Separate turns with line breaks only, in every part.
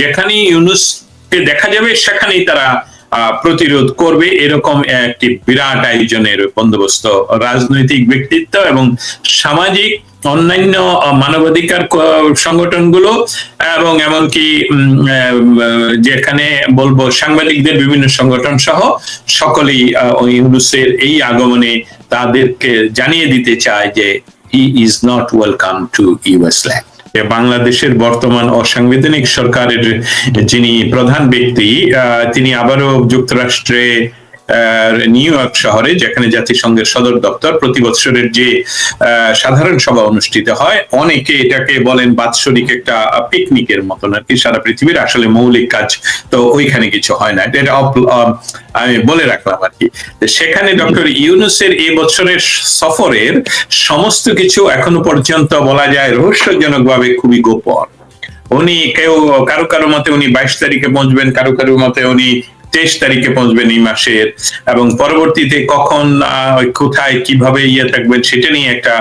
যেখানেই ইউনুসকে দেখা যাবে, সেখানেই তারা প্রতিরোধ করবে। এরকম একটি বিরাট আয়োজনের বন্দোবস্ত। রাজনৈতিক ব্যক্তিত্ব এবং সামাজিক, অন্যান্য মানবাধিকার সংগঠনগুলো এবং এমনকি যেখানে বলব সাংবাদিকদের বিভিন্ন সংগঠন সহ সকলেই ইউনুসের এই আগমনে তাদেরকে জানিয়ে দিতে চায় যে he is not welcome to US land বাংলাদেশের বর্তমান অসাংবিধানিক সরকারের যিনি প্রধান ব্যক্তি তিনি আবারও যুক্তরাষ্ট্রে নিউ ইয়র্ক শহরে, যেখানে জাতিসংঘের সদর দপ্তর প্রতি বছরের যে সাধারণ সভা অনুষ্ঠিত হয়, অনেকে এটাকে বলেন বাৎসরিক একটা পিকনিকের মতন আর কি। সারা পৃথিবীর আসলে মৌলিক কাজ তো ওইখানে কিছু হয় না। এটা আমি বলে রাখলাম আর কি। সেখানে ডক্টর ইউনুসের এই বছরের সফরের সমস্ত কিছু এখনও পর্যন্ত বলা যায় রহস্যজনক ভাবে খুবই গোপন। উনি কেউ, কারও কারও মতে উনি বাইশ তারিখে পৌঁছবেন, কারও কারও মতে উনি তেইশ তারিখে পৌঁছবেন এই মাসের, এবং পরবর্তীতে কখন কোথায়, কীভাবে ইয়ে থাকবেন সেটা নিয়ে একটা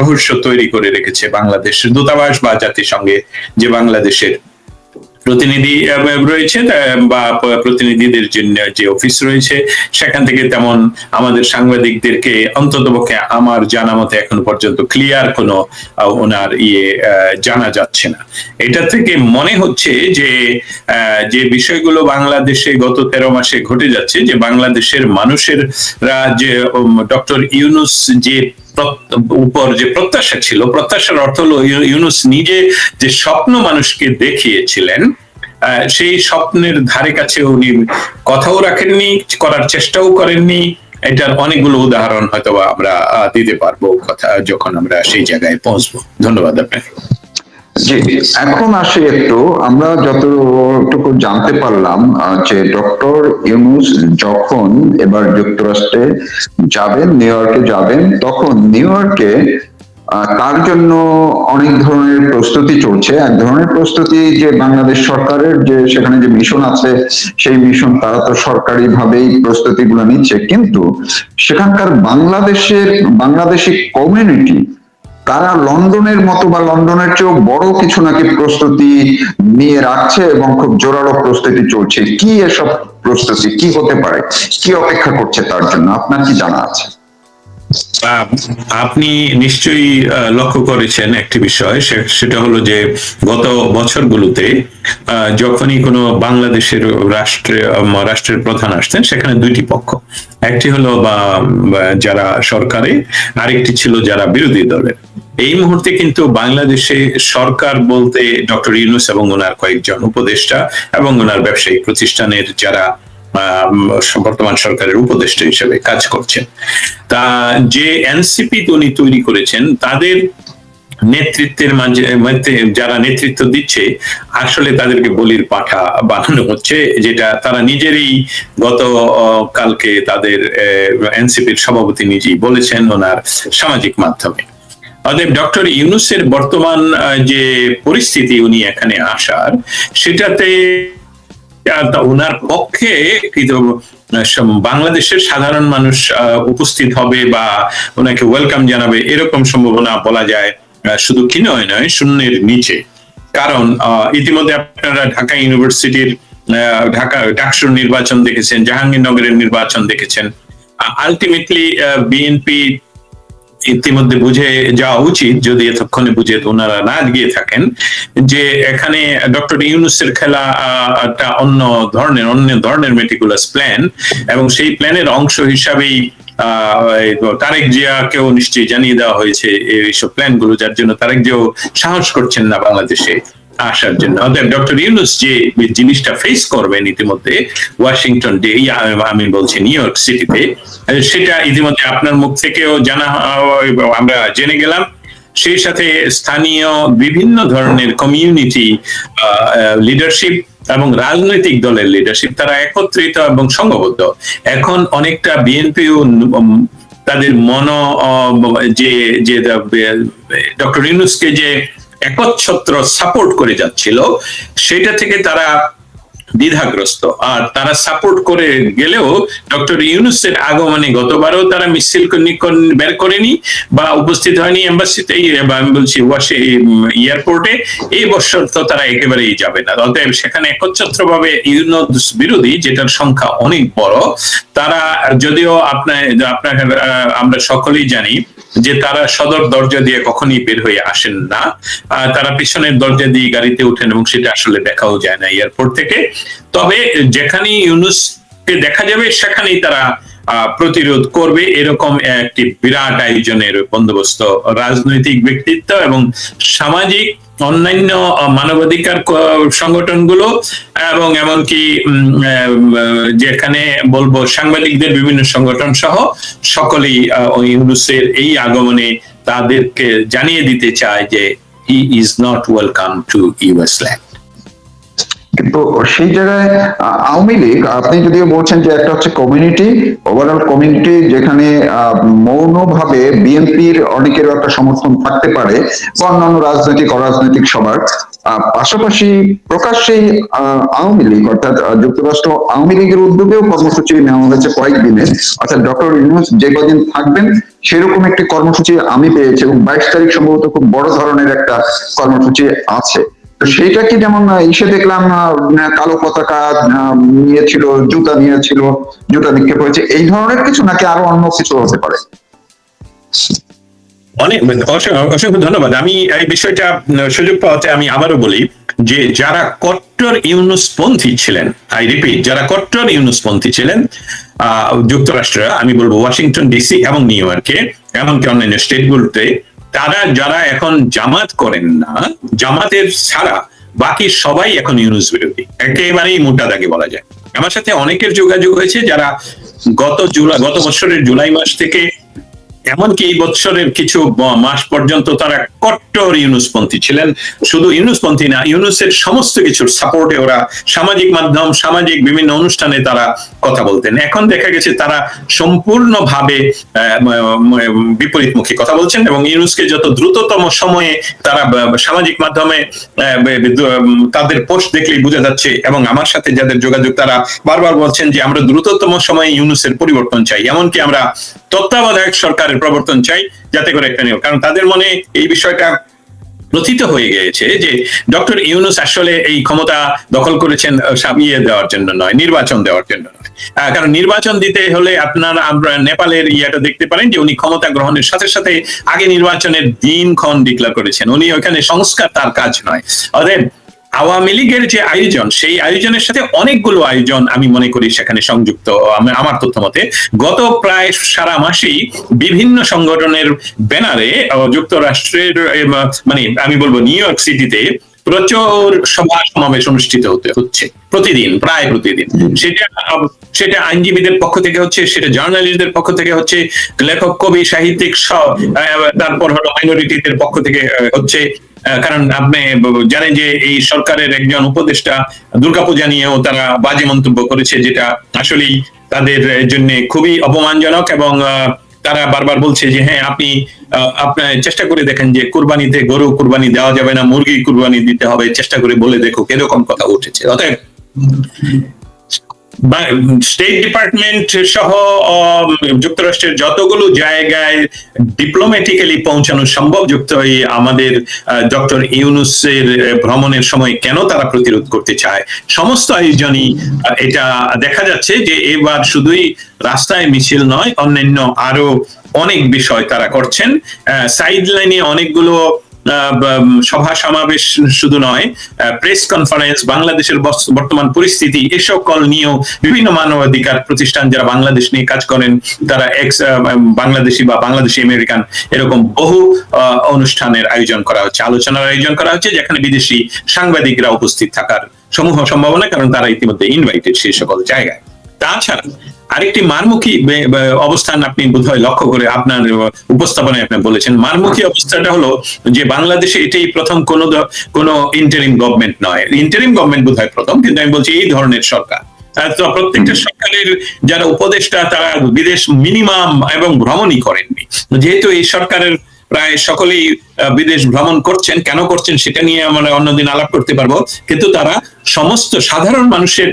রহস্য তৈরি করে রেখেছে বাংলাদেশের দূতাবাস বা জাতিসংঘে যে বাংলাদেশের প্রতিনিধি রয়েছে বা প্রতিনিধিদের জন্য যে অফিস রয়েছে, সেখান থেকে তেমন আমাদের সাংবাদিকদেরকে অন্ততপক্ষে আমার জানা মতে এখন পর্যন্ত ক্লিয়ার কোনো ওনার ইয়ে জানা যাচ্ছে না। এটা থেকে মনে হচ্ছে যে যে বিষয়গুলো বাংলাদেশে গত তেরো মাসে ঘটে যাচ্ছে, যে বাংলাদেশের মানুষের যে ডক্টর ইউনুস যে উপর যে প্রত্যাশা ছিল, প্রত্যাশার অর্থ হলো ইউনুস নিজে যে স্বপ্ন মানুষকে দেখিয়েছিলেন সেই স্বপ্নের ধারে কাছে উনি কথাও রাখেননি, করার চেষ্টাও করেননি। এটার অনেকগুলো উদাহরণ হয়তো আমরা দিতে পারব কথা, যখন আমরা সেই জায়গায় পৌঁছবো। ধন্যবাদ আপনাকে।
জি এখন আসি একটু। আমরা যতটুকু জানতে পারলাম যে ডক্টর ইউনুস যখন এবার যুক্তরাষ্ট্রে যাবেন, নিউ ইয়র্কে যাবেন, তখন নিউ ইয়র্কে তার জন্য অনেক ধরনের প্রস্তুতি চলছে। এক ধরনের প্রস্তুতি যে বাংলাদেশ সরকারের যে সেখানে যে মিশন আছে, সেই মিশন তারা তো সরকারি ভাবেই প্রস্তুতি গুলো নিচ্ছে। কিন্তু সেখানকার বাংলাদেশের, বাংলাদেশি কমিউনিটি তারা লন্ডনের মতো বা লন্ডনের চেয়েও বড় কিছু নাকি প্রস্তুতি নিয়ে রাখছে এবং খুব জোরালো প্রস্তুতি চলছে? কি এসব প্রস্তুতি? কি হতে পারে? কি অপেক্ষা করছে তার জন্য? আপনার কি জানা আছে?
আপনি নিশ্চয়ই লক্ষ্য করেছেন একটি বিষয় সেটা হলো যে গত বছরগুলোতে যখনই কোনো বাংলাদেশের রাষ্ট্রে রাষ্ট্রের প্রধান আসতেন সেখানে দুইটি পক্ষ। একটি হলো বা যারা সরকারে, আরেকটি ছিল যারা বিরোধী দলের। এই মুহূর্তে কিন্তু বাংলাদেশে সরকার বলতে ডক্টর ইউনুস এবং ওনার কয়েকজন উপদেষ্টা এবং ওনার ব্যবসায়িক প্রতিষ্ঠানের যারা বর্তমান সরকারের উপদেষ্টা হিসেবে কাজ করছেন। তা, যে এনসিপি উনি তৈরি করেছেন, তাদের নেতৃত্বের মাঝে যারা নেতৃত্ব দিচ্ছে, আসলে তাদেরকে বলির পাঠা বানানো হচ্ছে, যেটা তারা নিজেরই গত কালকে তাদের এনসিপির সভাপতি নিজেই বলেছেন ওনার সামাজিক মাধ্যমে। অতএব ডক্টর ইউনুসের বর্তমান যে পরিস্থিতি উনি এখানে আসার, সেটাতে ওনার পক্ষে বাংলাদেশের সাধারণ মানুষ উপস্থিত হবে বা ওনাকে ওয়েলকাম জানাবে, এরকম সম্ভাবনা বলা যায় শুধু কি নয় নয় শূন্যের নিচে। কারণ ইতিমধ্যে আপনারা ঢাকা ইউনিভার্সিটির ঢাকা ডাকসুর নির্বাচন দেখেছেন, জাহাঙ্গীরনগরের নির্বাচন দেখেছেন। আলটিমেটলি বিএনপি ইতিমধ্যে বুঝে যাওয়া উচিত, যদি এতক্ষণে বুঝে ওনারা না গিয়ে থাকেন, যে এখানে ডক্টর ইউনুসের খেলা একটা অন্য ধরনের অন্য ধরনের মেটিকুলাস প্ল্যান এবং সেই প্ল্যানের অংশ হিসাবেই তারেক জিয়াকেও নিশ্চয়ই জানিয়ে দেওয়া হয়েছে এইসব প্ল্যানগুলো যার জন্য তারেক জিয়াও সাহস করছেন না বাংলাদেশে। আসার জন্য। অতএব ডক্টর ইউনুস যে জিনিসটা ফেস করবেন ইতিমধ্যে, ওয়াশিংটন ডে আমি বলছি নিউ ইয়র্ক সিটিতে সেটা ইতিমধ্যে আপনার মুখ থেকেও জানা আমরা জেনে গেলাম। সেই সাথে স্থানীয় বিভিন্ন ধরনের কমিউনিটি লিডারশিপ এবং রাজনৈতিক দলের লিডারশিপ তারা একত্রিত এবং সংঘবদ্ধ। এখন অনেকটা বিএনপিও তাদের মন যে ডক্টর ইউনুসকে যে একচ্ছত্র সাপোর্ট করে যাচ্ছিল, সেটা থেকে তারা দ্বিধাগ্রস্ত। আর তারা সাপোর্ট করে গেলেও ডক্টর ইউনুসের আগমনে গতবারও তারা মিছিল বের করেনি বা উপস্থিত হয়নি এম্বাসিতে আমি বলছি ওয়াশে এয়ারপোর্টে। এই বছর তো তারা একেবারেই যাবে না। অতএব সেখানে একচ্ছত্র ভাবে ইউনুস বিরোধী, যেটার সংখ্যা অনেক বড়, তারা যদিও আপনার আপনার আমরা সকলেই জানি যে তারা সদর দরজা দিয়ে কখনই বের হয়ে আসেন না। তারা পিছনের দরজা দিয়ে গাড়িতে উঠেন এবং সেটা আসলে দেখাও যায় না এয়ারপোর্ট থেকে। তবে যেখানে ইউনুসকে দেখা যাবে, সেখানেই তারা প্রতিরোধ করবে। এরকম একটি বিরাট আয়োজনের বন্দোবস্ত রাজনৈতিক ব্যক্তিত্ব এবং সামাজিক অন্যান্য মানবাধিকার সংগঠনগুলো এবং এমনকি যেখানে বলব সাংবাদিকদের বিভিন্ন সংগঠন সহ সকলেই ইউনুসের এই আগমনে তাদেরকে জানিয়ে দিতে চায় যে he is not welcome to US land
কিন্তু সেই জায়গায় আওয়ামী লীগ, আপনি যদিও বলছেন যে একটা হচ্ছে কমিউনিটি ওভারঅল কমিউনিটি যেখানে মৌনভাবে বিএনপির অনেকের একটা সমর্থন থাকতে পারে অন্যান্য রাজনৈতিক, অরাজনৈতিক সবার। পাশাপাশি প্রকাশ্যেই আওয়ামী লীগ, অর্থাৎ যুক্তরাষ্ট্র আওয়ামী লীগের উদ্যোগেও কর্মসূচি নেওয়া হয়েছে কয়েকদিনের অর্থাৎ ডক্টর ইউনুস যে কদিন থাকবেন, সেরকম একটি কর্মসূচি আমি পেয়েছি এবং বাইশ তারিখ সম্ভবত খুব বড় ধরনের একটা কর্মসূচি আছে। তো সেইটা যেমন ইসে দেখলাম কালো পতাকা নিয়েছিল জুতা নিয়েছিল জুতা নিক্ষেপ হয়েছে, এই ধরনের কিছু নাকি আরও অন্য কিছু হতে পারে?
অনেক অসংখ্য ধন্যবাদ। আমি এই বিষয়টা সুযোগ পাওয়াতে আমি আবারও বলি যে যারা কট্টর ইউনুসপন্থী ছিলেন, আই রিপিট, যারা কট্টর ইউনুসপন্থী ছিলেন যুক্তরাষ্ট্রে, আমি বলব ওয়াশিংটন ডিসি এবং নিউ ইয়র্কে, এমনকি অন্যান্য স্টেটগুলোতে তারা যারা এখন জামাত করেন না, জামাতের ছাড়া বাকি সবাই এখন ইউনুস বিরোধী। একেবারেই মোটা দাগে বলা যায়। আমার সাথে অনেকের যোগাযোগ হয়েছে যারা গত জুলাই, গত বছরের জুলাই মাস থেকে এমনকি এই বছরের কিছু মাস পর্যন্ত তারা কট্টর ইউনুসপন্থী ছিলেন। শুধু ইউনুসপন্থী না, ইউনুসের সমস্ত কিছুর সাপোর্টে ওরা সামাজিক মাধ্যম, সামাজিক বিভিন্ন অনুষ্ঠানে তারা কথা বলতেন। এখন দেখা গেছে তারা সম্পূর্ণভাবে বিপরীতমুখী কথা বলছেন এবং ইউনুসকে যত দ্রুততম সময়ে তারা সামাজিক মাধ্যমে তাদের পোস্ট দেখলেই বোঝা যাচ্ছে এবং আমার সাথে যাদের যোগাযোগ তারা বারবার বলছেন যে আমরা দ্রুততম সময়ে ইউনুসের পরিবর্তন চাই। এমনকি আমরা তত্ত্বাবধায়ক সরকারের প্রবর্তন চাই, যাতে করে একটা নিয়ম কারণ তাদের মনে এই বিষয়টা প্রথিত হয়ে গিয়েছে যে ডক্টর ইউনুস আসলে এই ক্ষমতা দখল করেছেন সাবিয়ে দেওয়ার জন্য নয়, নির্বাচন দেওয়ার জন্য নয়। কারণ নির্বাচন দিতে হলে আপনার, আমরা নেপালের ইয়েটা দেখতে পারেন যে উনি ক্ষমতা গ্রহণের সাথে সাথে আগে নির্বাচনের দিনক্ষণ ডিক্লেয়ার করেছেন। উনি ওখানে সংস্কার তার কাজ নয়। অতএব আওয়ামী লীগের যে আয়োজন সেই আয়োজনের সাথে অনেকগুলো আয়োজন আমি মনে করি সেখানে সংযুক্ত আমার তথ্য মতে গত প্রায় সারা মাসেই বিভিন্ন সংগঠনের ব্যানারে যুক্তরাষ্ট্রের মানে আমি বলব নিউ ইয়র্ক সিটিতে প্রচুর সভা সমাবেশ অনুষ্ঠিত হতে হচ্ছে প্রতিদিন প্রায় প্রতিদিন। সেটা সেটা আইনজীবীদের পক্ষ থেকে হচ্ছে সেটা জার্নালিস্টদের পক্ষ থেকে হচ্ছে লেখক কবি সাহিত্যিক সব তারপর হলো মাইনরিটিদের পক্ষ থেকে হচ্ছে কারণ আপনি জানেন যে এই সরকারের একজন উপদেষ্টা দুর্গাপূজা নিয়েও তারা বাজে মন্তব্য করেছে, যেটা আসলেই তাদের জন্য খুবই অপমানজনক এবং তারা বারবার বলছে যে হ্যাঁ আপনি আপনার চেষ্টা করে দেখেন যে কুরবানিতে গরু কুরবানি দেওয়া যাবে না, মুরগি কুরবানি দিতে হবে, চেষ্টা করে বলে দেখো এরকম কথা উঠেছে। অতএব স্টেট ডিপার্টমেন্ট সহ যুক্তরাষ্ট্রের যতগুলো জায়গায় ডিপ্লোম্যাটিক্যালি পৌঁছানো সম্ভব, যুক্ত হয়ে আমাদের ডক্টর ইউনুসের ভ্রমণের সময় কেন তারা প্রতিরোধ করতে চায়? সমস্ত আয়োজনই এটা দেখা যাচ্ছে যে এবার শুধুই রাস্তায় মিছিল নয়, অন্যান্য আরও অনেক বিষয় তারা করছেন। সাইড লাইনে অনেকগুলো সভা সমাবেশ শুধু নয় প্রেস কনফারেন্স বাংলাদেশের বর্তমান পরিস্থিতি এ নিয়েও বিভিন্ন মানবাধিকার প্রতিষ্ঠান যারা বাংলাদেশ নিয়ে কাজ করেন, তারা এক্স বাংলাদেশি বা বাংলাদেশি আমেরিকান এরকম বহু অনুষ্ঠানের আয়োজন করা হচ্ছে, আলোচনার আয়োজন করা হচ্ছে, যেখানে বিদেশি সাংবাদিকরা উপস্থিত থাকার সমূহ সম্ভাবনা, কারণ তারা ইতিমধ্যে ইনভাইটেড সেই সকল জায়গায়। তাছাড়া আরেকটি মারমুখী অবস্থান আপনি বোধহয় লক্ষ্য করে আপনার উপস্থাপনায় আপনি বলেছেন। মারমুখী অবস্থাটা হলো যে বাংলাদেশে এটাই প্রথম কোন কোন ইন্টারিম গভর্নমেন্ট নয়। ইন্টারিম গভর্নমেন্ট বোধহয় প্রথম কিন্তু আমি বলছি এই ধরনের সরকার। প্রত্যেকটা সরকারের যারা উপদেষ্টা তারা বিদেশ মিনিমাম এবং ভ্রমণই করেননি। যেহেতু এই সরকারের প্রায় সকলেই বিদেশ ভ্রমণ করছেন কেন করছেন সেটা নিয়ে আমরা অন্যদিন আলাপ করতে পারব। কিন্তু তারা সমস্ত সাধারণ মানুষের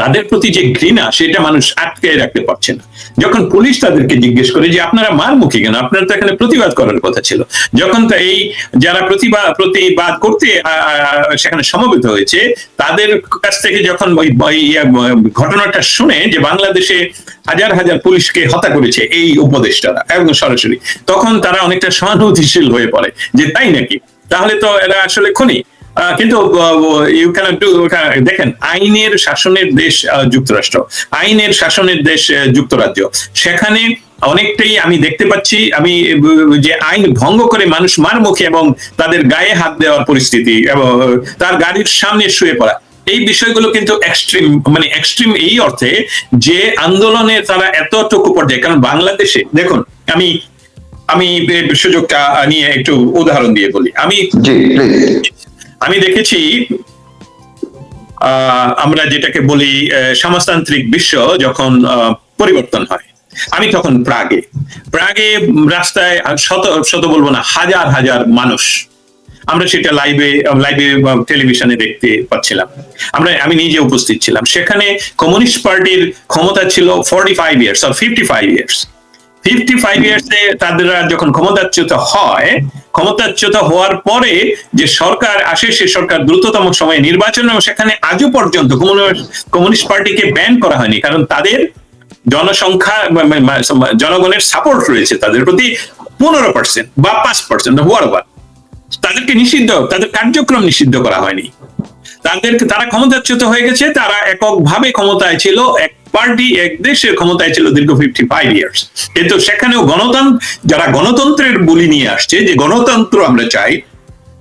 তাদের প্রতি যে ঘৃণা, সেটা মানুষ আটকে রাখতে পারছে না। যখন পুলিশ তাদেরকে জিজ্ঞেস করে যে, আপনারা মার মুখী কেন? আপনারা তো এখানে প্রতিবাদ করার কথা ছিল। যখন তা এই যারা প্রতিবাদ প্রতিবাদ করতে সেখানে সমবেত হয়েছে, তাদের কাছ থেকে যখন ওই ঘটনাটা শুনে যে বাংলাদেশে হাজার হাজার পুলিশকে হত্যা করেছে এই উপদেষ্টারা, একদম সরাসরি, তখন তারা অনেকটা সহানুভূতিশীল হয়ে পড়ে যে, তাই নাকি? তাহলে তো এরা আসলে খুনি। কিন্তু ইউ ক্যান ডু দেখেন, আইনের শাসনের দেশ যুক্তরাষ্ট্র। আইনের শাসনের দেশ যুক্তরাজ্য। সেখানে অনেকটাই আমি দেখতে পাচ্ছি, আমি যে আইন ভঙ্গ করে মানুষ মার মুখে এবং তাদের গায়ে হাত দেওয়ার পরিস্থিতি, এবং তার গাড়ির সামনে শুয়ে পড়া। এই বিষয়গুলো কিন্তু এক্সট্রিম মানে এক্সট্রিম এই অর্থে যে আন্দোলনে তারা এতটুকু পর্যায়ে, কারণ বাংলাদেশে, দেখুন, আমি আমি সুযোগটা নিয়ে একটু উদাহরণ দিয়ে বলি। আমি আমি দেখেছি আমরা যেটাকে বলি সমাজতান্ত্রিক বিশ্ব যখন পরিবর্তন হয়। আমি তখন প্রাগে। প্রাগে রাস্তায় শত শত বলব না, হাজার হাজার মানুষ। আমরা সেটা লাইভে লাইভে টেলিভিশনে দেখতে পাচ্ছিলাম। আমরা, আমি নিজে উপস্থিত ছিলাম। সেখানে কমিউনিস্ট পার্টির ক্ষমতা ছিল ফর্টি ফাইভ ইয়ার্স আর fifty five years fifty five যখন ক্ষমতাচ্যুত হয়, ক্ষমতাচ্যুত হওয়ার পরে যে সরকার আসে, সে সরকার দ্রুততম সময়ে নির্বাচন এবং সেখানে আজও পর্যন্ত কমিউনিস্ট পার্টিকে ব্যান করা হয়নি। কারণ তাদের জনসংখ্যা জনগণের সাপোর্ট রয়েছে তাদের প্রতি পনেরো পার্সেন্ট বা পাঁচ পার্সেন্ট হোয়ার তাদেরকে নিষিদ্ধ, তাদের কার্যক্রম নিষিদ্ধ করা হয়নি। তাদেরকে, তারা ক্ষমতাচ্যুত হয়ে গেছে, তারা এককভাবে ক্ষমতায় ছিল, এক পার্টি এক দেশের ক্ষমতায় ছিল দীর্ঘ ফিফটি ফাইভ ইয়ার্স কিন্তু সেখানেও গণতন্ত্র যারা গণতন্ত্রের বলি নিয়ে আসছে, যে গণতন্ত্র আমরা চাই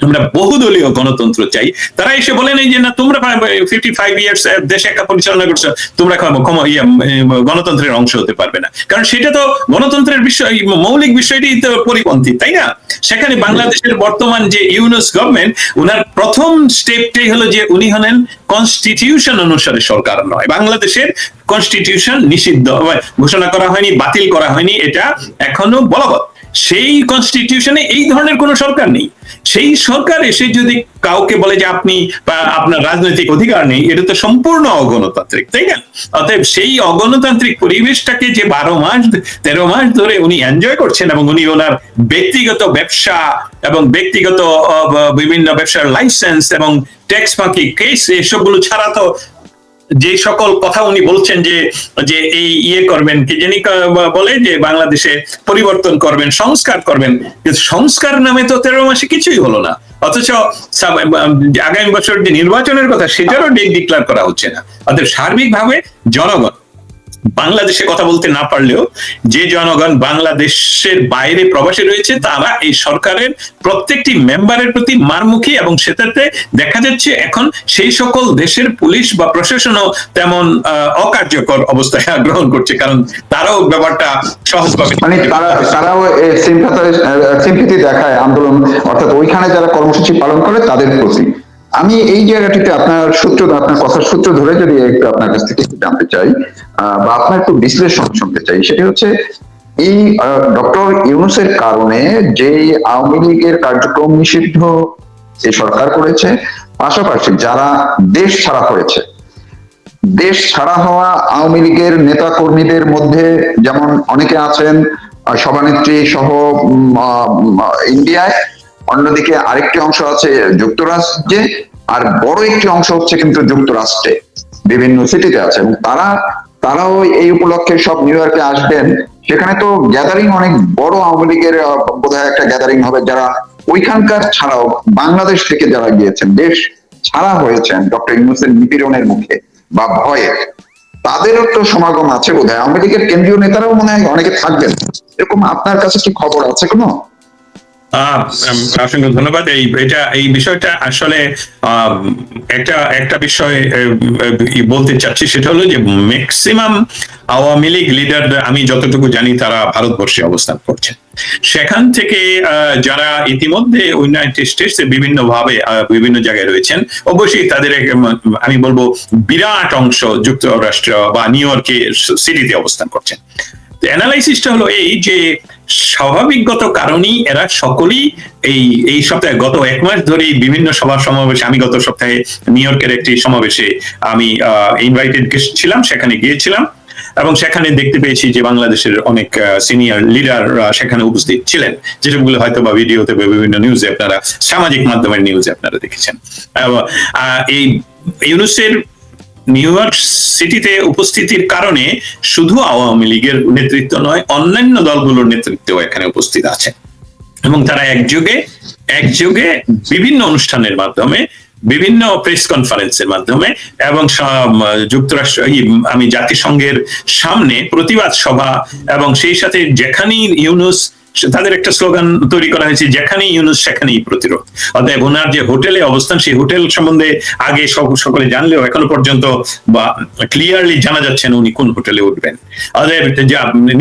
আমরা বহুদলীয় গণতন্ত্র চাই। তারা এসে বলেন এই যে, না, তোমরা ফিফটি ফাইভ ইয়ার্স দেশে একা পরিচালনা করছ, তোমরা গণতন্ত্রের অংশ হতে পারবে না। কারণ সেটা তো গণতন্ত্রের বিষয় মৌলিক বিষয়টি তো পরিপন্থী, তাই না? সেখানে বাংলাদেশের বর্তমান যে ইউনুস গভর্নমেন্ট উনার প্রথম স্টেপটাই হলো যে উনি হলেন কনস্টিটিউশন অনুসারে সরকার নয়। বাংলাদেশের কনস্টিটিউশন নিষিদ্ধ, ঘোষণা করা হয়নি, বাতিল করা হয়নি, এটা এখনও বলবৎ। সেই কনস্টিটিউশনে এই ধরনের কোন সরকার নেই। সেই সরকার এসে যদি কাউকে বলে যে আপনি আপনার রাজনৈতিক অধিকার নেই, এটা তো সম্পূর্ণ অগণতান্ত্রিক, তাই না? অতএব সেই অগণতান্ত্রিক পরিবেশটাকে যে বারো মাস, তেরো মাস ধরে উনি এনজয় করছেন এবং উনি ওনার ব্যক্তিগত ব্যবসা এবং ব্যক্তিগত বিভিন্ন ব্যবসার লাইসেন্স এবং ট্যাক্স ফাঁকি কেস এসবগুলো ছাড়া তো যে সকল কথা উনি বলছেন যে যে এই ইয়ে করবেন, কি যিনি বলে যে বাংলাদেশে পরিবর্তন করবেন, সংস্কার করবেন সংস্কার নামে তো তেরো মাসে কিছুই হলো না। অথচ আগামী বছর যে নির্বাচনের কথা, সেটারও ডেট ডিক্লেয়ার করা হচ্ছে না। অর্থাৎ সার্বিকভাবে জনগণ বাংলাদেশে কথা বলতে না পারলেও যে জনগণ বাংলাদেশের বাইরে প্রবাসী রয়েছে তারা এই সরকারের প্রত্যেকটি মেম্বারের প্রতি মারমুখী এবং সেটাতে দেখা যাচ্ছে এখন সেই সকল দেশের পুলিশ বা প্রশাসনও তেমন আহ, অকার্যকর অবস্থায় গ্রহণ করছে কারণ তারাও ব্যাপারটা সহজভাবে
মানে তারা তারাও সিম্পিতি দেখায় আন্দোলন অর্থাৎ ওইখানে যারা কর্মসূচি পালন করে তাদের প্রতি। আমি এই জায়গাটিতে আপনার সূত্র আপনার কথার সূত্র ধরে যদি একটু আপনার কাছ থেকে জানতে চাই বা আপনার একটু বিশ্লেষণ শুনতে চাই, সেটি হচ্ছে এই ডক্টর ইউনুসের কারণে যে আওয়ামী লীগের কার্যক্রম নিষিদ্ধ এই সরকার করেছে, পাশাপাশি যারা দেশ ছাড়া হয়েছে দেশ ছাড়া হওয়া আওয়ামী লীগের নেতা কর্মীদের মধ্যে যেমন অনেকে আছেন সভানেত্রী সহ ইন্ডিয়ায় অন্যদিকে আরেকটি অংশ আছে যুক্তরাজ্যে আর বড় একটি অংশ হচ্ছে কিন্তু যুক্তরাষ্ট্রে। বিভিন্ন সিটিতে আছে। এবং তারা, তারাও এই উপলক্ষে সব নিউ ইয়র্কে আসবেন। সেখানে তো গ্যাদারিং অনেক বড় আওয়ামী লীগের বোধহয় একটা গ্যাদারিং হবে যারা ওইখানকার ছাড়াও বাংলাদেশ থেকে যারা গিয়েছেন, দেশ ছাড়া হয়েছেন, ডক্টর ইউনুসের নিপীড়নের মুখে বা ভয়ে। তাদেরও তো সমাগম আছে বোধ হয় আওয়ামী লীগের কেন্দ্রীয় নেতারাও মনে হয় অনেকে থাকবেন। এরকম আপনার কাছে কি খবর আছে কোনো?
অসংখ্য ধন্যবাদ। এই, এটা, এই বিষয়টা আসলে একটা একটা বিষয় বলতে চাচ্ছি সেটা হলো যে ম্যাক্সিমাম আওয়ামী লীগ লিডার আমি যতটুকু জানি তারা ভারতবর্ষে অবস্থান করছে। সেখান থেকে যারা ইতিমধ্যে ইউনাইটেড স্টেটস বিভিন্ন ভাবে বিভিন্ন জায়গায় রয়েছেন, অবশ্যই তাদের আমি বলব বিরাট অংশ যুক্তরাষ্ট্র বা নিউ ইয়র্কে সিটিতে অবস্থান করছেন। অ্যানালাইসিসটা হলো এই যে স্বাভাবিকগত কারণেই এরা সকলেই এই এই সপ্তাহে গত এক মাস ধরেই বিভিন্ন সভা সমাবেশে, আমি গত সপ্তাহে নিউ ইয়র্কের একটি সমাবেশে আমি ইনভাইটেড ছিলাম, সেখানে গিয়েছিলাম এবং সেখানে দেখতে পেয়েছি যে বাংলাদেশের অনেক সিনিয়র লিডার সেখানে উপস্থিত ছিলেন, যেসবগুলো হয়তো বা ভিডিওতে বিভিন্ন নিউজে আপনারা, সামাজিক মাধ্যমের নিউজে আপনারা দেখেছেন। এই ইউনুসের নিউ ইয়র্ক সিটিতে উপস্থিতির কারণে শুধু আওয়ামী লীগের নেতৃত্ব নয়, অন্যান্য দলগুলোর নেতৃত্ব এখানে উপস্থিত আছে। এবং তারা একযোগে একযোগে বিভিন্ন অনুষ্ঠানের মাধ্যমে, বিভিন্ন প্রেস কনফারেন্সের মাধ্যমে এবং যুক্তরাষ্ট্র আমি জাতিসংঘের সামনে প্রতিবাদ সভা এবং সেই সাথে যেখানেই ইউনুস তাদের একটা স্লোগান তৈরি করা হয়েছে, যেখানেই ইউনুস, সেখানেই প্রতিরোধ। অতএব ওনার যে হোটেলে অবস্থান, সেই হোটেল সম্বন্ধে আগে সকলে জানলেও এখনও পর্যন্ত বা ক্লিয়ারলি জানা যাচ্ছে না উনি কোন হোটেলে উঠবেন। অতএব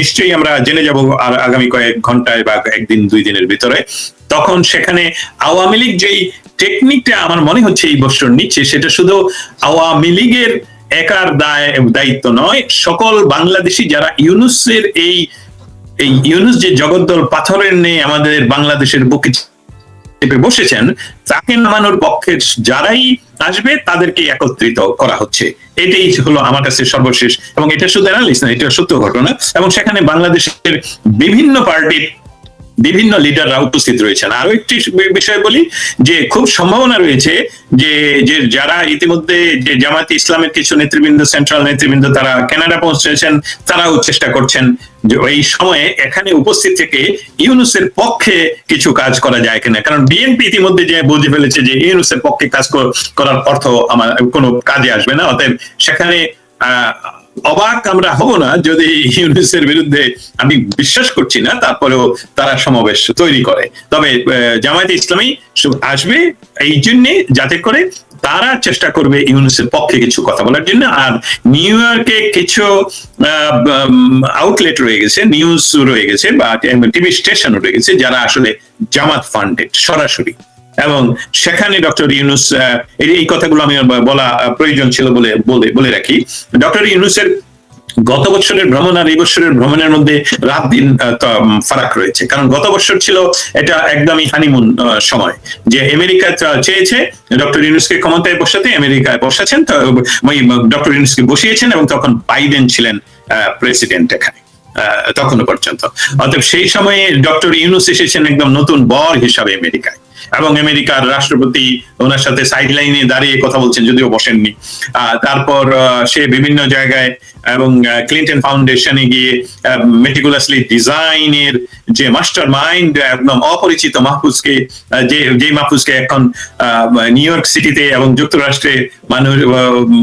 নিশ্চয়ই আমরা জেনে যাব আর আগামী কয়েক ঘন্টায় বা একদিন, দুই দিনের ভিতরে। তখন সেখানে আওয়ামী লীগ যেই টেকনিকটা আমার মনে হচ্ছে এই বছর নিচ্ছে, সেটা শুধু আওয়ামী লীগের একার দায়, দায়িত্ব নয়, সকল বাংলাদেশি যারা ইউনুসের এই এই ইউনুস যে জগদ্দল পাথরের নেই আমাদের বাংলাদেশের বুকে চেপে বসেছেন, তাকে নামানোর পক্ষে যারাই আসবে তাদেরকে একত্রিত করা হচ্ছে। এটাই হলো আমার কাছে সর্বশেষ। এবং এটা শুধু অ্যানালিস না, এটা সত্য ঘটনা। এবং সেখানে বাংলাদেশের বিভিন্ন পার্টির বিভিন্ন লিডাররা উপস্থিত রয়েছেন। আরও একটি বিষয় বলি যে, খুব সম্ভাবনা রয়েছে যে যে যারা ইতিমধ্যে যে জামাতে ইসলামের কিছু নেতৃবৃন্দ সেন্ট্রাল নেতৃবৃন্দ তারা কানাডা পৌঁছেছেন, তারাও চেষ্টা করছেন যে এই সময়ে এখানে উপস্থিত থেকে ইউনুসের পক্ষে কিছু কাজ করা যায় কিনা। কারণ বিএনপি ইতিমধ্যে যে বুঝে ফেলেছে যে ইউনুসের পক্ষে কাজ করার অর্থ আমার কোনো কাজে আসবে না। অতএব সেখানে অবাক আমরা হব না যদি ইউনুসের বিরুদ্ধে আমি বিশ্বাস করছি না, তারপরেও তারা সমাবেশ তৈরি করে। তবে জামায়াতে ইসলামী আসবে এই জন্যে যাতে করে তারা চেষ্টা করবে ইউনুসের পক্ষে কিছু কথা বলার জন্য। আর নিউ ইয়র্কে কিছু আউটলেট রয়ে গেছে নিউজ রয়ে গেছে বা টিভি স্টেশন রয়ে গেছে, যারা আসলে জামাত ফান্ডেড সরাসরি। এবং সেখানে ডক্টর ইউনুস এই কথাগুলো আমি বলা প্রয়োজন ছিল বলে বলে রাখি। ডক্টর ইউনুসের গত বছরের ভ্রমণ আর এই বছরের ভ্রমণের মধ্যে রাত দিন ফারাক রয়েছে। কারণ গত বছর ছিল এটা একদমই হানিমুন সময়। যে আমেরিকা চেয়েছে, ডক্টর ইউনুসকে ক্ষমতায় বসাতে, আমেরিকায় বসাছেন ডক্টর ইউনুসকে বসিয়েছেন এবং তখন বাইডেন ছিলেন প্রেসিডেন্ট এখানে তখনো পর্যন্ত। অতএব সেই সময়ে ডক্টর ইউনুস এসেছেন একদম নতুন বর হিসাবে আমেরিকায়। এবং আমেরিকার রাষ্ট্রপতি ওনার সাথে সাইড লাইনে দাঁড়িয়ে কথা বলছেন যদিও বসেননি তারপর সে বিভিন্ন জায়গায় এবং ক্লিন্টন ফাউন্ডেশনে গিয়ে মেটিকুলাসলি ডিজাইনের যে মাস্টার মাইন্ড একদম অপরিচিত মাহফুজকে যে যে মাহফুজকে এখন আহ, নিউ ইয়র্ক সিটিতে এবং যুক্তরাষ্ট্রে মানুষ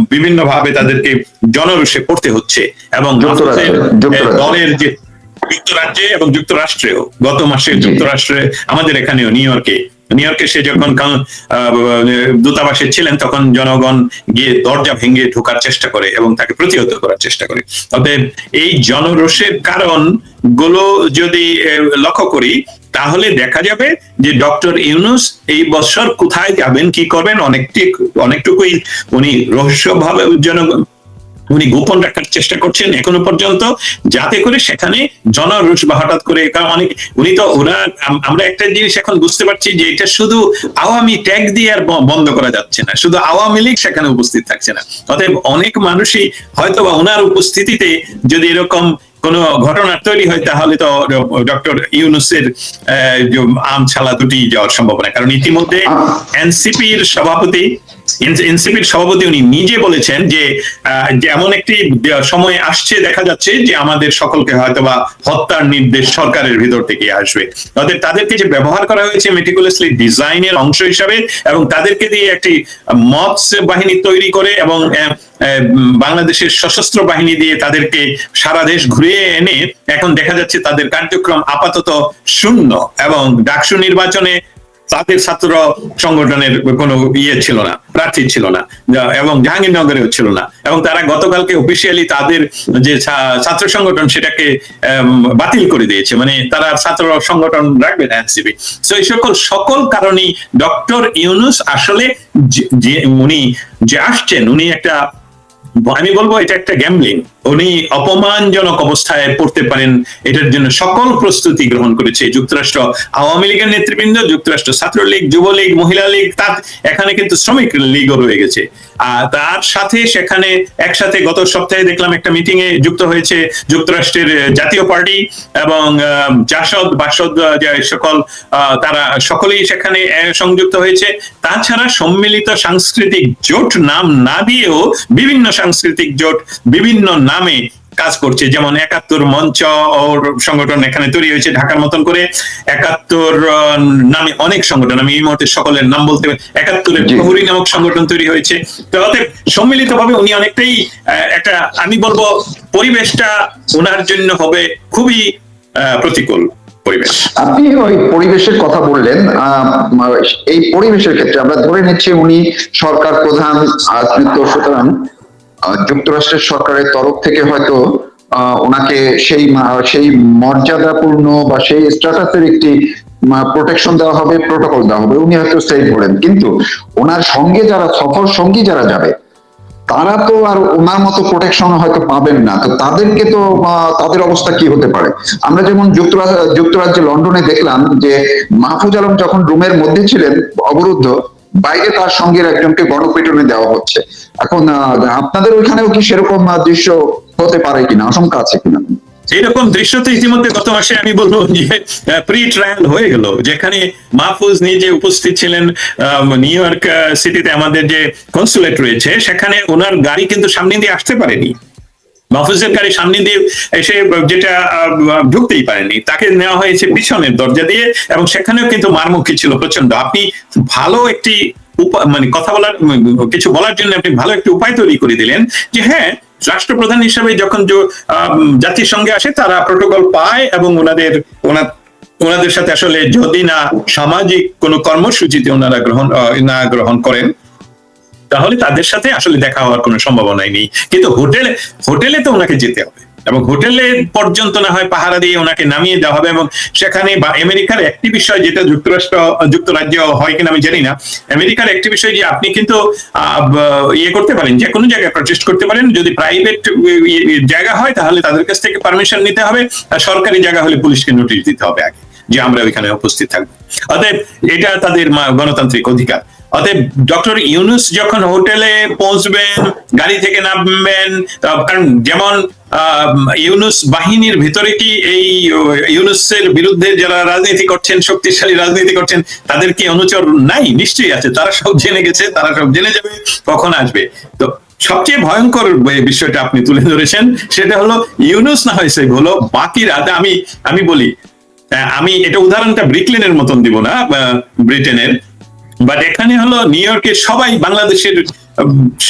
বিভিন্ন ভাবে তাদেরকে জনরোষে পড়তে হচ্ছে এবং। দলের যে যুক্তরাজ্যে এবং যুক্তরাষ্ট্রেও গত মাসে যুক্তরাষ্ট্রে আমাদের এখানেও নিউ ইয়র্কে নিউ ইয়র্কে সে যখন দূতাবাসে ছিলেন, তখন জনগণ গিয়ে দরজা ভেঙে ঢোকার চেষ্টা করে এবং তাকে প্রতিহত করার চেষ্টা করে। অতএব এই জনরোষের কারণগুলো যদি লক্ষ্য করি, তাহলে দেখা যাবে যে ডক্টর ইউনুস এই বছর কোথায় যাবেন, কি করবেন, অনেকটি, অনেকটুকুই উনি রহস্যভাবে জন উনি গোপন রাখার চেষ্টা করছেন এখনও পর্যন্ত যাতে করে সেখানে জনরোষ বা হঠাৎ করে কারণ অনেক উনি তো ওরা আমরা একটা জিনিস এখন বুঝতে পারছি যে এটা শুধু আওয়ামী ট্যাগ দিয়ে আর বন্ধ করা যাচ্ছে না শুধু আওয়ামী লীগ সেখানে উপস্থিত থাকছে না। অতএব অনেক মানুষই হয়তো বা ওনার উপস্থিতিতে যদি এরকম কোন ঘটনা তৈরি হয় তাহলে তো ডক্টর ইউনুসের আহ, আম ছালা দুটি যাওয়ার সম্ভাবনা। কারণ ইতিমধ্যে এনসিপির সভাপতি এনসিপির সভাপতি উনি নিজে বলেছেন যে এমন একটি সময় আসছে, দেখা যাচ্ছে যে আমাদের সকলকে হয়তোবা হত্যার নির্দেশ সরকারের ভিতর থেকে আসবে। তাদের তাদেরকে যে ব্যবহার করা হয়েছে মেটিকুলাসলি ডিজাইনের অংশ হিসাবে এবং তাদেরকে দিয়ে একটি মৎস বাহিনী তৈরি করে এবং বাংলাদেশের সশস্ত্র বাহিনী দিয়ে তাদেরকে সারা দেশ ঘুরিয়ে এনে, এখন দেখা যাচ্ছে তাদের কার্যক্রম আপাতত শূন্য এবং ডাকসু নির্বাচনে তাদের ছাত্র সংগঠনের কোনো ইয়ে ছিল না, প্রার্থী ছিল না এবং জাহাঙ্গীরনগরেও ছিল না। এবং তারা গতকালকে অফিসিয়ালি তাদের যে ছাত্র সংগঠন সেটাকে বাতিল করে দিয়েছে। মানে তারা ছাত্র সংগঠন রাখবে না এনসিপি। তো এই সকল সকল কারণেই ডক্টর ইউনুস আসলে যে উনি যে আসছেন, উনি একটা, আমি বলব এটা একটা গ্যামলিং উনি অপমানজনক অবস্থায় পড়তে পারেন, এটার জন্য সকল প্রস্তুতি গ্রহণ করেছে। যুক্তরাষ্ট্র আওয়ামী লীগের নেতৃবৃন্দ, যুক্তরাষ্ট্র ছাত্রলীগ, যুবলীগ, মহিলা লীগ, তার এখানে কিন্তু শ্রমিক লীগও রয়ে গেছে। আর তার সাথে সেখানে একসাথে গত সপ্তাহে দেখলাম একটা মিটিং এ যুক্ত হয়েছে যুক্তরাষ্ট্রের জাতীয় পার্টি এবং জাসদ, বাসদ সকল তারা সকলেই সেখানে সংযুক্ত হয়েছে। তাছাড়া সম্মিলিত সাংস্কৃতিক জোট নাম না দিয়েও বিভিন্ন সাংস্কৃতিক জোট, বিভিন্ন নামে কাজ করছে। যেমন একাত্তর মঞ্চ ওর সংগঠন এখানে তৈরি হয়েছে ঢাকার মতন করে। একাত্তর নামে অনেক সংগঠন। আমি এই মুহূর্তে সকলের নাম বলতে একাত্তরের প্রহরী নামক সংগঠন তৈরি হয়েছে। তো অতএব সম্মিলিতভাবে উনি অনেকটাই একটা আমি বলব পরিবেশটা ওনার জন্য হবে খুবই প্রতিকূল পরিবেশ।
আপনি ওই পরিবেশের কথা বললেন আহ, এই পরিবেশের ক্ষেত্রে আমরা ধরে নিচ্ছি উনি সরকার প্রধান সুতরাং যুক্তরাষ্ট্রের সরকারের তরফ থেকে হয়তো ওনাকে সেই সেই মর্যাদাপূর্ণ বা সেই স্ট্যাটাসের একটি প্রোটেকশন দেওয়া হবে প্রোটোকল দেওয়া হবে, উনি হয়তো সেভ করেন কিন্তু ওনার সঙ্গে যারা সফর সঙ্গী যারা যাবে, তারা তো আর ওনার মতো প্রোটেকশন হয়তো পাবেন না। তো তাদেরকে তো তাদের অবস্থা কি হতে পারে? আমরা যেমন যুক্তরাজ্য যুক্তরাজ্যে, লন্ডনে দেখলাম যে মাহফুজ আলম যখন রুমের মধ্যে ছিলেন, অবরুদ্ধ বাইরে তার সঙ্গের একজনকে গণপিটনে দেওয়া হচ্ছে। এখন আপনাদের ওইখানেও কি সেরকম দৃশ্য হতে পারে কিনা? আশঙ্কা আছে কিনা?
এরকম দৃশ্য তো ইতিমধ্যে গত মাসে আমি বলব যে প্রি ট্রায়াল হয়ে গেল, যেখানে মাহফুজ নিজে উপস্থিত ছিলেন নিউ ইয়র্ক সিটিতে আমাদের যে কনসুলেট রয়েছে, সেখানে ওনার গাড়ি কিন্তু সামনে দিয়ে আসতে পারেনি। মাহফুজের গাড়ি সামনে দিয়ে এসে যেটা ঢুকতেই পারেনি। তাকে নেওয়া হয়েছে পিছনের দরজা দিয়ে এবং সেখানেও কিন্তু মারমুখী ছিল প্রচণ্ড আপনি ভালো একটি মানে কথা বলার কিছু বলার জন্য আপনি ভালো একটি উপায় তৈরি করে দিলেন যে হ্যাঁ রাষ্ট্রপ্রধান হিসেবে যখন আহ, জাতিসংঘে আসে তারা প্রোটোকল পায় এবং ওনাদের ওনার ওনাদের সাথে আসলে যদি না সামাজিক কোনো কর্মসূচিতে ওনারা গ্রহণ না গ্রহণ করেন তাহলে তাদের সাথে আসলে দেখা হওয়ার কোনো সম্ভাবনাই নেই। কিন্তু হোটেলে হোটেলে তো ওনাকে যেতে হবে। এবং হোটেলে পর্যন্ত না হয় পাহারা দিয়ে ওনাকে নামিয়ে দেওয়া হবে এবং সেখানে বা আমেরিকার একটি বিষয় যেটা যুক্তরাষ্ট্র, যুক্তরাজ্য হয় কিনা আমি জানি না। আমেরিকার একটি বিষয় যে আপনি কিন্তু ইয়ে করতে পারেন যে কোনো জায়গায় প্রচেস্ট করতে পারেন। যদি প্রাইভেট জায়গা হয় তাহলে তাদের কাছ থেকে পারমিশন নিতে হবে। আর সরকারি জায়গা হলে পুলিশকে নোটিশ দিতে হবে আগে, যে আমরা ওইখানে উপস্থিত থাকব। অতএব এটা তাদের গণতান্ত্রিক অধিকার। অতএব ডক্টর ইউনুস যখন হোটেলে পৌঁছবেন, গাড়ি থেকে নামবেন কারণ যেমন ইউনুস বাহিনীর ভিতরে কি এই ইউনুসের বিরুদ্ধে যারা রাজনীতি করছেন, শক্তিশালী রাজনীতি করছেন, তাদের কি অনুচর নাই? নিশ্চয়ই আছে। তারা সব জেনে গেছে, তারা সব জেনে যাবে, কখন আসবে। তো সবচেয়ে ভয়ঙ্কর বিষয়টা আপনি তুলে ধরেছেন, সেটা হলো ইউনুস না হয়েছে হলো বাকিরা আমি আমি বলি আমি এটা উদাহরণটা ব্রিকলেনের মতন দিব না ব্রিটেনের। বাট এখানে হলো নিউ ইয়র্কের সবাই বাংলাদেশের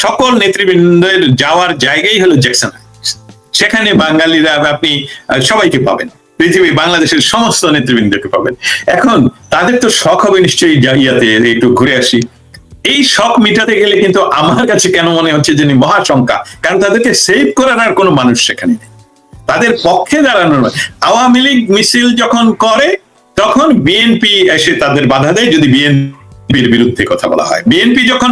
সকল নেতৃবৃন্দের যাওয়ার জায়গাই হলো জ্যাকসন সেখানে বাঙালিরা আপনি সবাইকে পাবেন। পৃথিবী বাংলাদেশের সমস্ত নেতৃবৃন্দকে পাবেন। এখন তাদের তো শখ হবে নিশ্চয়ই ইয়াতে একটু ঘুরে আসি। এই শখ মিটাতে গেলে কিন্তু আমার কাছে কেন মনে হচ্ছে যে মহাশঙ্কা। কারণ তাদেরকে সেভ করার আর কোনো মানুষ সেখানে নেই। তাদের পক্ষে দাঁড়ানোর। আওয়ামী লীগ মিছিল যখন করে, তখন বিএনপি এসে তাদের বাধা দেয়। যদি বিএনপির বিরুদ্ধে কথা বলা হয়। বিএনপি যখন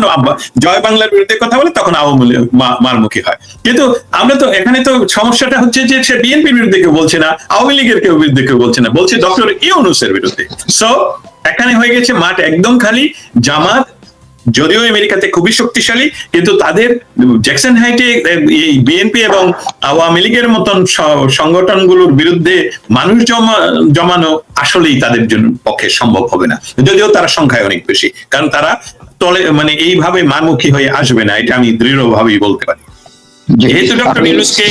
জয় বাংলার বিরুদ্ধে কথা বলে, তখন আওয়ামী লীগ মারমুখী হয়। কিন্তু আমরা তো এখানে তো সমস্যাটা হচ্ছে যে সে বিএনপির বিরুদ্ধে কেউ বলছে না, আওয়ামী লীগের কেউ বিরুদ্ধে কেউ বলছে না। বলছে ডক্টর ইউনুসের বিরুদ্ধে। সো এখানে হয়ে গেছে মাঠ একদম খালি, জামাত যদিও আমেরিকাতে খুবই শক্তিশালী, কিন্তু তাদের জ্যাকসন হাইটে এই বিএনপি এবং আওয়ামী লীগের মতন সংগঠন সংগঠনগুলোর বিরুদ্ধে মানুষ জমা, জমানো আসলেই তাদের জন্য পক্ষে সম্ভব হবে না। যদিও তারা সংখ্যায় অনেক বেশি, কারণ তারা তলে মানে এইভাবে মানমুখী হয়ে আসবে না, এটা আমি দৃঢ়ভাবেই বলতে পারি। যেহেতু ডক্টর ইউনুসকে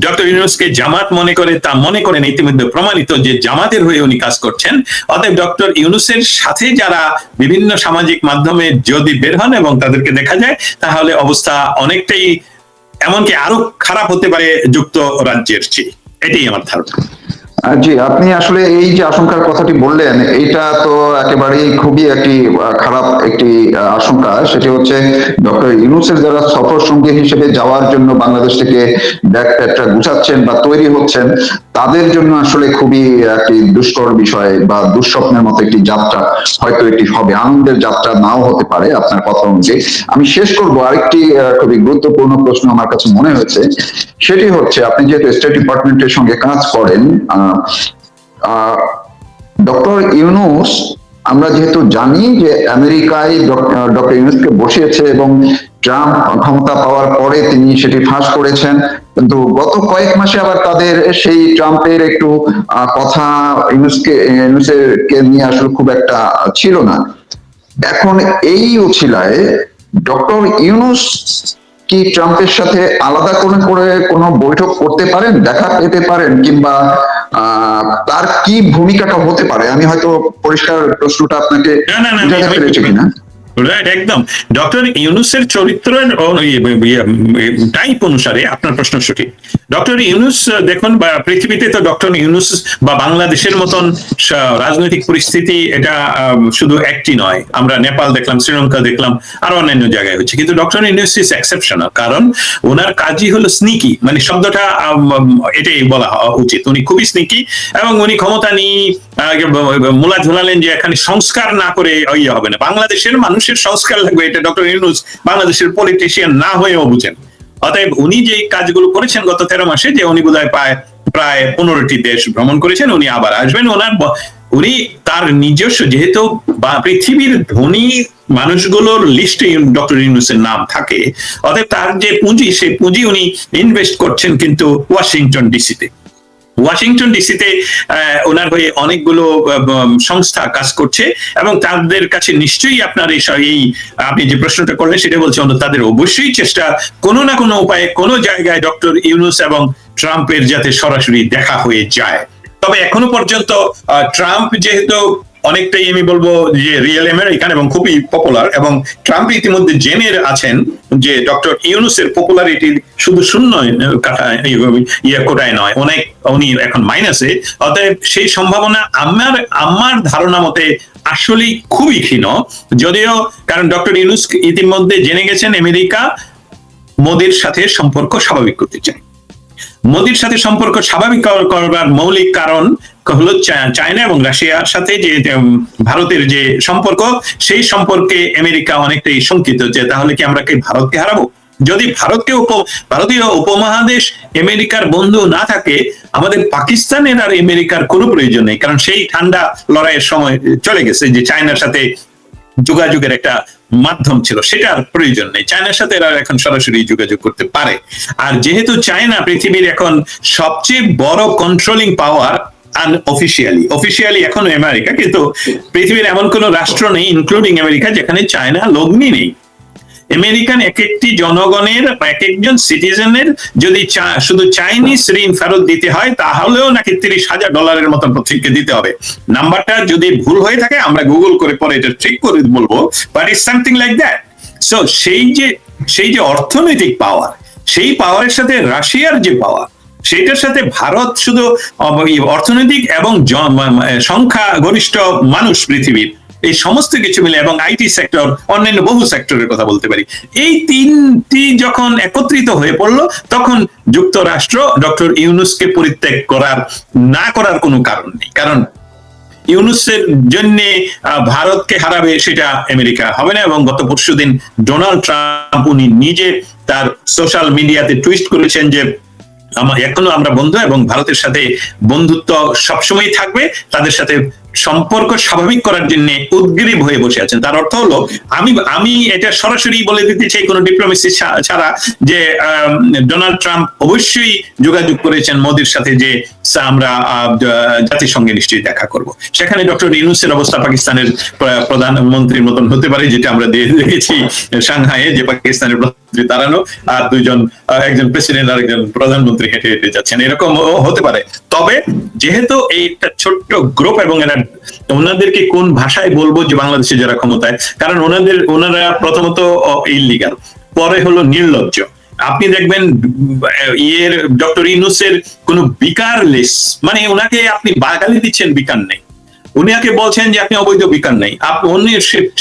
ডক্টর ইউনুসকে জামাত মনে করে তা মনে করেন ইতিমধ্যে প্রমাণিত যে জামাতের হয়ে উনি কাজ করছেন অতএব ডক্টর ইউনুসের সাথে যারা বিভিন্ন সামাজিক মাধ্যমে যদি বের হন এবং তাদেরকে দেখা যায় তাহলে অবস্থা অনেকটাই এমনকি আরও খারাপ হতে পারে যুক্তরাজ্যের চেয়ে। এটাই আমার ধারণা।
জি, আপনি আসলে এই যে আশঙ্কার কথাটি বললেন এইটা তো একেবারেই খুবই একটি খারাপ একটি আশঙ্কা। সেটি হচ্ছে ডক্টর ইউনুসের যারা সফর সঙ্গী হিসেবে যাওয়ার জন্য বাংলাদেশ থেকে ব্যাগ প্যাকটা গুছাচ্ছেন বা তৈরি হচ্ছেন, তাদের জন্য আসলে খুবই একটি দুষ্কর বিষয় বা দুঃস্বপ্নের মতো একটি যাত্রা হয়তো এটি হবে। আনন্দের যাত্রা নাও হতে পারে আপনার কথা অনুযায়ী। আমি শেষ করব। আরেকটি খুবই গুরুত্বপূর্ণ প্রশ্ন আমার কাছে মনে হয়েছে। সেটি হচ্ছে, আপনি যেহেতু স্টেট ডিপার্টমেন্টের সঙ্গে কাজ করেন ডক্টর ইউনুস, আমরা যেহেতু জানি যে আমেরিকায় ডক্টর ইউনুসকে বসিয়েছে এবং ট্রাম্প ক্ষমতা পাওয়ার পরে তিনি সেটি ফাঁস করেছেন, কিন্তু গত কয়েক মাসে আবার তাদের সেই ট্রাম্পের একটু কথা ইউনুসকে ইউনুসের কে নিয়ে আসলে খুব একটা ছিল না। এখন এই উছিলায় ডক্টর ইউনুস কি ট্রাম্পের সাথে আলাদা করে করে কোনো বৈঠক করতে পারেন দেখা পেতে পারেন কিংবা আহ, তার কি ভূমিকাটা হতে পারে? আমি হয়তো পরিষ্কার প্রশ্নটা আপনাকে বুঝাতে পেরেছি কিনা?
একদম। ডক্টর ইউনুসের চরিত্রের টাইপ অনুসারে আপনার প্রশ্ন সঠিক। ডক্টর ইউনুস, দেখুন পৃথিবীতে তো ডক্টর ইউনুস বা বাংলাদেশের মতন রাজনৈতিক পরিস্থিতি এটা শুধু একটি নয়। আমরা নেপাল দেখলাম, শ্রীলঙ্কা দেখলাম, আরও অন্যান্য জায়গায় হচ্ছে কিন্তু ডক্টর ইউনুস ইস এক্সেপশনাল কারণ ওনার কাজই হলো স্নিকি মানে শব্দটা এটাই বলা উচিত। উনি খুবই স্নিকি এবং উনি ক্ষমতা নিয়ে মূলা ঝুলালেন যে এখানে সংস্কার না করে ইয়ে হবে না। বাংলাদেশের মানুষের সংস্কার লাগবে, এটা ডক্টর ইউনুস বাংলাদেশের পলিটিশিয়ান না হয়েও বুঝেন। অতএব উনি যে কাজগুলো করেছেন গত তেরো মাসে, যে উনি বোধহয় প্রায় প্রায় পনেরোটি দেশ ভ্রমণ করেছেন, উনি আবার আসবেন। ওনার উনি তার নিজস্ব, যেহেতু পৃথিবীর ধনী মানুষগুলোর লিস্টে ডক্টর ইউনুসের নাম থাকে, অতএব তার যে পুঁজি, সেই পুঁজি উনি ইনভেস্ট করছেন কিন্তু ওয়াশিংটন ডিসিতে। ওয়াশিংটন ডিসিতে ওনার হয়ে অনেকগুলো সংস্থা কাজ করছে এবং তাদের কাছে নিশ্চয়ই আপনার এই আপনি যে প্রশ্নটা করলেন সেটা বলছে তাদের অবশ্যই চেষ্টা কোনো না কোনো উপায়ে কোনো জায়গায় ডক্টর ইউনুস এবং ট্রাম্পের যাতে সরাসরি দেখা হয়ে যায়। তবে এখনও পর্যন্ত ট্রাম্প যেহেতু অনেকটাই আমি বলব যে রিয়েল আমেরিকান এবং খুবই পপুলার এবং ট্রাম্প ইতিমধ্যে জেনে আছেন যে ডক্টর ইউনুসের পপুলারিটি শুধু শূন্য কাঠায় ইয়ে কোটায় নয়, অনেক উনি এখন মাইনাসে অতএব সেই সম্ভাবনা আমার আমার ধারণা মতে আসলেই খুবই ক্ষীণ। যদিও কারণ ডক্টর ইউনুস ইতিমধ্যে জেনে গেছেন আমেরিকা মোদির সাথে সম্পর্ক স্বাভাবিক করতে চায়। মোদির সাথে সম্পর্ক স্বাভাবিক করবার মৌলিক কারণ হলো চায়না এবং রাশিয়ার সাথে যে ভারতের যে সম্পর্ক, সেই সম্পর্কে আমেরিকা অনেকটাই শঙ্কিত যে, তাহলে কি আমরা কি ভারতকে হারাবো? যদি ভারতকে উপ ভারতীয় উপমহাদেশ আমেরিকার বন্ধু না থাকে, আমাদের পাকিস্তানের আর আমেরিকার কোনো প্রয়োজন নেই, কারণ সেই ঠান্ডা লড়াইয়ের সময় চলে গেছে যে, চায়নার সাথে যোগাযোগের একটা মাধ্যম ছিল, সেটার প্রয়োজন নেই। চায়নার সাথে এরা এখন সরাসরি যোগাযোগ করতে পারে। আর যেহেতু চায়না পৃথিবীর এখন সবচেয়ে বড় কন্ট্রোলিং পাওয়ার অফিসিয়ালি অফিসিয়ালি এখনও আমেরিকা, কিন্তু পৃথিবীর এমন কোন রাষ্ট্র নেই ইনক্লুডিং আমেরিকা, যেখানে চায়না লগ্নি নেই। আমেরিকান এক একটি জনগণের এক একজন সিটিজেনের যদি শুধু চাইনিজ ঋণ ফেরত দিতে হয়, তাহলেও নাকি তিরিশ হাজার ডলারের মতন প্রত্যেককে দিতে হবে। নাম্বারটা যদি ভুল হয়ে থাকে, আমরা গুগল করে পরে এটা ঠিক করে বলব but is something like that so সেই যে সেই যে অর্থনৈতিক পাওয়ার সেই পাওয়ারের সাথে রাশিয়ার যে পাওয়ার সেইটার সাথে ভারত শুধু অর্থনৈতিক এবং সংখ্যা গরিষ্ঠ মানুষ পৃথিবীর। এই সমস্ত কিছু মিলে এবং আইটি সেক্টর, অন্যান্য বহু সেক্টরের কথা বলতে পারি। এই তিনটি যখন একত্রিত হয়ে পড়ল, তখন যুক্তরাষ্ট্র ডক্টর ইউনুসকে পরিত্যাগ করার, না করার কোনো কারণ নেই। কারণ ইউনুসের জন্য ভারতকে হারাবে সেটা আমেরিকা হবে না এবং গত পরশু দিন ডোনাল্ড ট্রাম্প উনি নিজে তার সোশ্যাল মিডিয়াতে টুইস্ট করেছেন যে এখনও আমরা বন্ধু এবং ভারতের সাথে বন্ধুত্ব সবসময় থাকবে। তাদের সাথে সম্পর্ক স্বাভাবিক করার জন্য উদ্গ্রীব হয়ে বসে আছেন। তার অর্থ হলো, আমি আমি এটা সরাসরি বলে দিতে চাই কোনো ডিপ্লোমেসি ছাড়া যে ডোনাল্ড ট্রাম্প অবশ্যই যোগাযোগ করেছেন মোদির সাথে যে আমরা জাতিসংঘে নিশ্চয়ই দেখা করব। সেখানে ডক্টর ইউনুসের অবস্থা পাকিস্তানের, প্র- প্রধানমন্ত্রীর মতন হতে পারে, যেটা আমরা দেখেছি সাংহাইয়ে, যে পাকিস্তানের প্রধানমন্ত্রী দাঁড়ানো আর দুইজন একজন প্রেসিডেন্ট আর একজন প্রধানমন্ত্রী হেঁটে হেঁটে যাচ্ছেন। এরকম হতে পারে। তবে যেহেতু এইটা ছোট্ট গ্রুপ এবং এরা ওনাদেরকে কোন ভাষায় বলব যে বাংলাদেশে যারা ক্ষমতায়? কারণ ওনাদের, ওনারা প্রথমত ইলিগাল পরে হলো নির্লজ্জ। আপনি দেখবেন ইয়ের, ডক্টর ইনুসের কোন বিকার লেস মানে ওনাকে আপনি বাগালি দিচ্ছেন, বিকার নেই। উনিকে বলছেন যে আপনি অবৈধ বিকার নেই। আপনি অন্য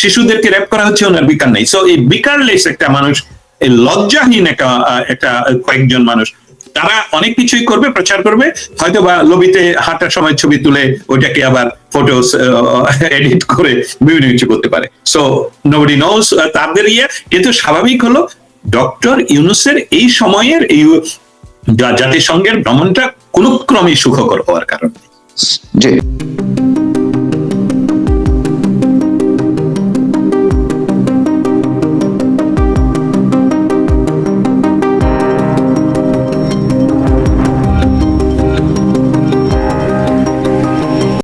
শিশুদেরকে র্যাপ করা হচ্ছে, ওনার বিকার নেই। সো এই বিকারলেস একটা মানুষ লজ্জাহীন একটা একটা, কয়েকজন মানুষ তারা অনেক কিছুই করবে, প্রচার করবে। হয়তো বা লবিতে হাঁটার সময় ছবি তুলে ওইটাকে আবার ফটো এডিট করে বিভিন্ন কিছু করতে পারে। সো নোবডি নোস তাদের ইয়ে। কিন্তু স্বাভাবিক হলো, ডক্টর ইউনুসের এই সময়ের এই জাতিসংঘের ভ্রমণটা কোন ক্রমে সুখকর হওয়ার কারণে
জি।